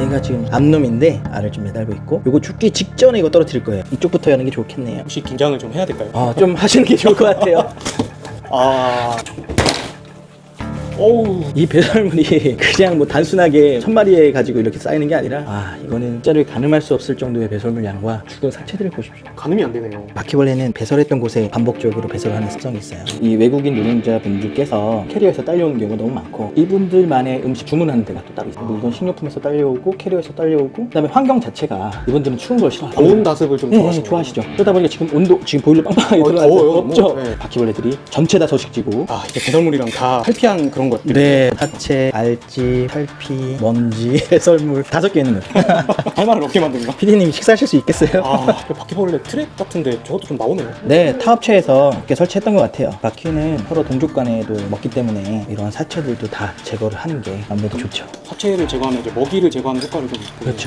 얘가 지금 암놈인데 알을 좀 매달고 있고 요거 죽기 직전에 이거 떨어뜨릴 거예요 이쪽부터 하는 게 좋겠네요 혹시 긴장을 좀 해야 될까요? 아 좀 하시는 게 좋을 것 같아요 아. 어우. 이 배설물이 그냥 뭐 단순하게 천 마리에 가지고 이렇게 쌓이는 게 아니라 아 이거는 숫자를 가늠할 수 없을 정도의 배설물 양과 죽은 사체들을 보십시오 가늠이 안 되네요. 바퀴벌레는 배설했던 곳에 반복적으로 배설하는 습성이 있어요. 이 외국인 노동자분들께서 캐리어에서 딸려오는 경우가 너무 많고 이분들만의 음식 주문하는 데가 또 따로 있어요. 물건 식료품에서 딸려오고 캐리어에서 딸려오고 그다음에 환경 자체가 이분들은 추운 걸 싫어해요. 더운 다습을 좀 네, 좋아하시는 좋아하시죠. 그러다 보니까 지금 온도 지금 보일러 빵빵하게 어, 들어가서 더워요. 없죠. 뭐, 네. 바퀴벌레들이 전체 다 서식지고 아, 이제 배설물이랑 다 탈피한 그런 것들. 네, 사체, 알지, 탈피, 먼지, 해설물 다섯 개 있는 거죠. 할 말을 없게 만드는 거. 피디님 식사하실 수 있겠어요? 아, 그 바퀴벌레 트랩 같은데 저것도 좀 나오네요. 네, 타업체에서 이렇게 설치했던 것 같아요. 바퀴는 서로 동족 간에도 먹기 때문에 이러한 사체들도 다 제거를 하는 게 아무래도 좋죠. 사체를 제거하면 이제 먹이를 제거하는 효과를 좀. 그렇죠.